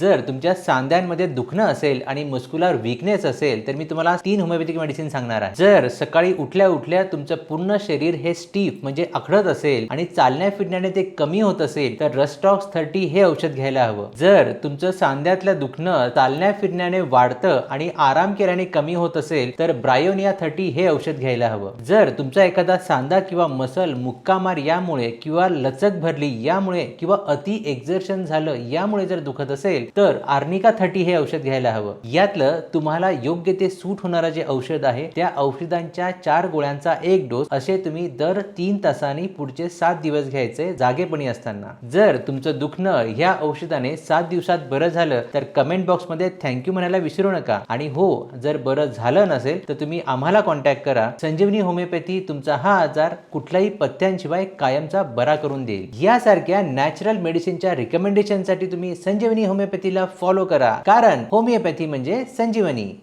जर तुमच्या सांध्यांमध्ये दुखणं असेल आणि मस्क्युलर विकनेस असेल तर मी तुम्हाला तीन होमिओपॅथिक मेडिसिन सांगणार आहे. जर सकाळी उठल्या उठल्या तुमचं पूर्ण शरीर हे स्टीफ म्हणजे अखडत असेल आणि चालण्या फिरण्याने ते कमी होत असेल तर रस्टॉक्स थर्टी हे औषध घ्यायला हवं. जर तुमचं सांध्यातलं दुखणं चालण्या फिरण्याने वाढतं आणि आराम केल्याने कमी होत असेल तर ब्रायोनिया थर्टी हे औषध घ्यायला हवं. जर तुमचा एखादा सांधा किंवा मसल मुक्कामार यामुळे किंवा लचक भरली यामुळे किंवा अति एक्झर्शन झालं यामुळे जर दुखत असेल तर आर्निका थर्टी हे औषध घ्यायला हवं. यातलं तुम्हाला योग्य ते सूट होणारं जे औषध आहे त्या औषधांच्या चार गोळ्यांचा एक डोस असे तुम्ही दर तीन तासांनी पुढचे सात दिवस घ्यायचे जागेपणी असताना. जर तुमचं दुखणं ह्या औषधाने सात दिवसात बरं झालं तर कमेंट बॉक्समध्ये थँक्यू म्हणायला विसरू नका. आणि हो जर बरं झालं नसेल तर तुम्ही आम्हाला कॉन्टॅक्ट करा. संजीवनी होमिओपॅथी तुमचा हा आजार कुठल्याही पथ्यांशिवाय कायमचा बरा करून देईल. यासारख्या नॅचरल मेडिसिनच्या रिकमेंडेशनसाठी तुम्ही संजीवनी होमिओपॅथीला फॉलो करा. कारण होमिओपॅथी म्हणजे संजीवनी.